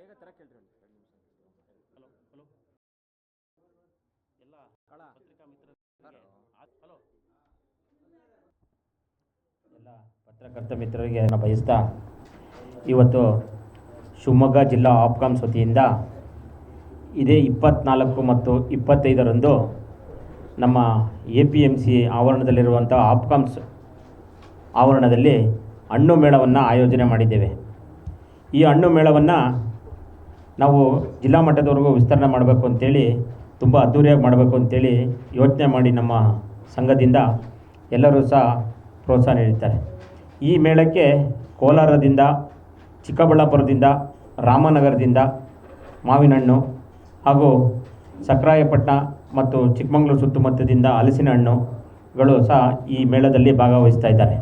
ಬೇಗ ತರ ಕೇಳ್ರಿ ಒಂದು ಎರಡು ನಿಮಿಷ. Hello hello. ಎಲ್ಲ ಪತ್ರಿಕಾ ಮಿತ್ರರಿಗೆ ಹಲೋ. ಎಲ್ಲ ಪತ್ರಕರ್ತ ಮಿತ್ರರಿಗೆ ನಾನು ಬಯಸ್ತಾ ಇವತ್ತು ಶಿವಮೊಗ್ಗ ಜಿಲ್ಲಾ ಆಪ್ಕಾಮ್ಸ್ ವತಿಯಿಂದ ಇದೇ ಇಪ್ಪತ್ನಾಲ್ಕು ಮತ್ತು ಇಪ್ಪತ್ತೈದರಂದು ನಮ್ಮ ಎ ಪಿ ಎಂ ಸಿ ಆವರಣದಲ್ಲಿರುವಂಥ ಆಪ್ಕಾಮ್ಸ್ ಆವರಣದಲ್ಲಿ ಹಣ್ಣು ಮೇಳವನ್ನು ಆಯೋಜನೆ ಮಾಡಿದ್ದೇವೆ. ಈ ಹಣ್ಣು ಮೇಳವನ್ನು ನಾವು ಜಿಲ್ಲಾ ಮಟ್ಟದವರೆಗೂ ವಿಸ್ತರಣೆ ಮಾಡಬೇಕು ಅಂತೇಳಿ ತುಂಬ ಅದ್ಧೂರಿಯಾಗಿ ಮಾಡಬೇಕು ಅಂತೇಳಿ ಯೋಚನೆ ಮಾಡಿ ನಮ್ಮ ಸಂಘದಿಂದ ಎಲ್ಲರೂ ಸಹ ಪ್ರೋತ್ಸಾಹ ನೀಡುತ್ತಾರೆ ಈ ಮೇಳಕ್ಕೆ ಕೋಲಾರದಿಂದ, ಚಿಕ್ಕಬಳ್ಳಾಪುರದಿಂದ, ರಾಮನಗರದಿಂದ ಮಾವಿನಹಣ್ಣು ಹಾಗೂ ಸಕ್ರಾಯಪಟ್ಟಣ ಮತ್ತು ಚಿಕ್ಕಮಗಳೂರು ಸುತ್ತಮುತ್ತದಿಂದ ಹಲಸಿನ ಹಣ್ಣುಗಳು ಸಹ ಈ ಮೇಳದಲ್ಲಿ ಭಾಗವಹಿಸ್ತಾ ಇದ್ದಾರೆ.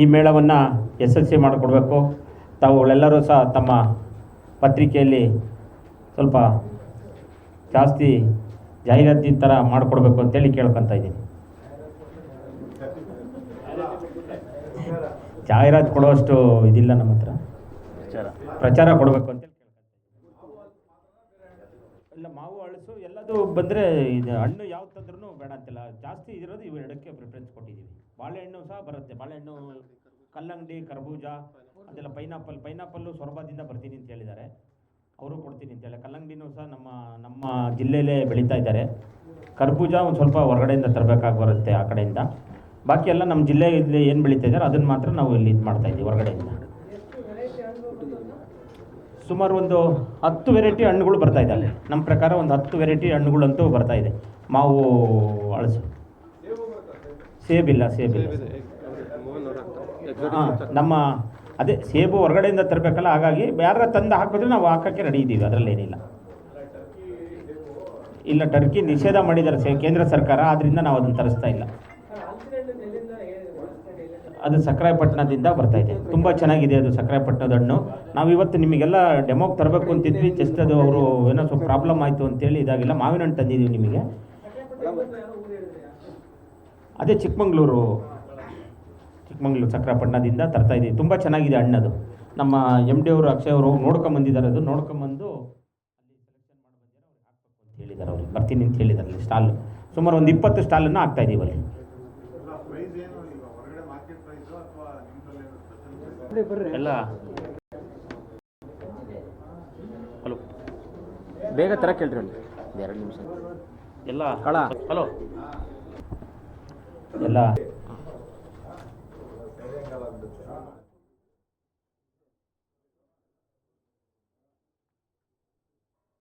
ಈ ಮೇಳವನ್ನು ಯಶಸ್ವಿ ಮಾಡಿಕೊಡ್ಬೇಕು. ತಾವುಗಳೆಲ್ಲರೂ ಸಹ ತಮ್ಮ ಪತ್ರಿಕೆಯಲ್ಲಿ ಸ್ವಲ್ಪ ಜಾಸ್ತಿ ಜಾಹೀರಾತಿನ ಥರ ಮಾಡಿಕೊಡ್ಬೇಕು ಅಂತೇಳಿ ಕೇಳ್ಕೊತಾ ಇದ್ದೀನಿ. ಜಾಹೀರಾತು ಕೊಡುವಷ್ಟು ಇದಿಲ್ಲ ನಮ್ಮ ಹತ್ರ. ಪ್ರಚಾರ. ಕೊಡಬೇಕು ಅಂತೇಳಿ ಇಲ್ಲ ಮಾವು ಹಳಸು ಎಲ್ಲದು ಬಂದರೆ ಇದು ಹಣ್ಣು ಯಾವ್ದು ತಂದ್ರೂ ಬೇಡ ಅಂತಿಲ್ಲ. ಜಾಸ್ತಿ ಇರೋದು ಇವೆರಡಕ್ಕೆ ಪ್ರಿಫರೆನ್ಸ್ ಕೊಟ್ಟಿದ್ದೀವಿ. ಬಾಳೆಹಣ್ಣು ಸಹ ಬರುತ್ತೆ. ಬಾಳೆಹಣ್ಣು ಕಲ್ಲಂಗಡಿ ಕರ್ಬೂಜ ಅದೆಲ್ಲ ಪೈನಾಪಲ್ ಪೈನಾಪಲ್ಲು ಸೊರಬದಿಂದ ಬರ್ತೀನಿ ಅಂತ ಹೇಳಿದ್ದಾರೆ. ಅವರು ಕೊಡ್ತೀನಿ ಅಂತ ಹೇಳಿ. ಕಲ್ಲಂಗಡಿನೂ ಸಹ ನಮ್ಮ ನಮ್ಮ ಜಿಲ್ಲೆಯಲ್ಲೇ ಬೆಳೀತಾ ಇದ್ದಾರೆ. ಕರ್ಬೂಜ ಒಂದು ಸ್ವಲ್ಪ ಹೊರಗಡೆಯಿಂದ ತರಬೇಕಾಗಿ ಬರುತ್ತೆ ಆ ಕಡೆಯಿಂದ. ಬಾಕಿ ಎಲ್ಲ ನಮ್ಮ ಜಿಲ್ಲೆಯಲ್ಲಿ ಏನು ಬೆಳೀತಾ ಇದ್ದಾರೆ ಅದನ್ನು ಮಾತ್ರ ನಾವು ಇಲ್ಲಿ ಇದು ಮಾಡ್ತಾ ಇದ್ದೀವಿ ಹೊರಗಡೆಯಿಂದ. ಸುಮಾರು ಒಂದು ಹತ್ತು ವೆರೈಟಿ ಹಣ್ಣುಗಳು ಬರ್ತಾ ಇದ್ದಾವೆ ನಮ್ಮ ಪ್ರಕಾರ ಒಂದು ಹತ್ತು ವೆರೈಟಿ ಹಣ್ಣುಗಳಂತೂ ಬರ್ತಾ ಇದೆ. ಮಾವು ಅಳಸು. ಸೇಬಿಲ್ಲ ಸೇಬಿಲ್ಲ. ಹಾಂ ನಮ್ಮ ಅದೇ ಸೇಬು ಹೊರಗಡೆಯಿಂದ ತರಬೇಕಲ್ಲ, ಹಾಗಾಗಿ ಯಾರ ತಂದು ಹಾಕಿದ್ರೆ ನಾವು ಹಾಕೋಕ್ಕೆ ರೆಡಿ ಇದ್ದೀವಿ, ಅದರಲ್ಲೇನಿಲ್ಲ. ಇಲ್ಲ ಟರ್ಕಿ ನಿಷೇಧ ಮಾಡಿದ್ದಾರೆ ಸೇ, ಕೇಂದ್ರ ಸರ್ಕಾರ ಆದ್ದರಿಂದ ನಾವು ಅದನ್ನು ತರಿಸ್ತಾ ಇಲ್ಲ. ಅದು ಸಕ್ರಾಯಪಟ್ಟಣದಿಂದ ಬರ್ತಾ ಇದೆ. ತುಂಬ ಚೆನ್ನಾಗಿದೆ ಅದು ಸಕ್ರಾಯಪಟ್ಟಣದ ಹಣ್ಣು. ನಾವು ಇವತ್ತು ನಿಮಗೆಲ್ಲ ಡೆಮೋಗೆ ತರಬೇಕು ಅಂತಿದ್ವಿ ಜಸ್ಟ್ ಅದು ಅವರು ಏನೋ ಸ್ವಲ್ಪ ಪ್ರಾಬ್ಲಮ್ ಆಯಿತು ಅಂತೇಳಿ ಇದಾಗಿಲ್ಲ. ಮಾವಿನ ಹಣ್ಣು ತಂದಿದ್ದೀವಿ ನಿಮಗೆ. ಅದೇ ಚಿಕ್ಕಮಂಗ್ಳೂರು. ಚಿಕ್ಕಮಂಗ್ಳೂರು ಸಕ್ರಾಯಪಟ್ಟಣದಿಂದ ತರ್ತಾ ಇದ್ದೀವಿ. ತುಂಬ ಚೆನ್ನಾಗಿದೆ ಹಣ್ಣದು ನಮ್ಮ ಎಂ ಡಿ ಅವರು ಅಕ್ಷಯ್ ಅವರು ನೋಡ್ಕೊಂಬಂದಿದ್ದಾರೆ ಅದು. ನೋಡ್ಕೊಂಬಂದು ಅಲ್ಲಿ ಸೆಲೆಕ್ಷನ್ ಅಂತ ಹೇಳಿದ್ದಾರೆ ಅವ್ರಿಗೆ ಬರ್ತೀನಿ ಅಂತ ಹೇಳಿದ್ದಾರೆ ಅಲ್ಲಿ ಸ್ಟಾಲ್ ಸುಮಾರು ಒಂದು ಇಪ್ಪತ್ತು ಸ್ಟಾಲನ್ನು ಆಗ್ತಾ ಇದ್ದೀವಿ ಅಲ್ಲಿ. ಎಲ್ಲ. ಹಲೋ. ಬೇಗ ತರ ಕೇಳ್ರಿ ಎರಡು ನಿಮಿಷ. ಎಲ್ಲ. ಹಲೋ. ಎಲ್ಲ. God.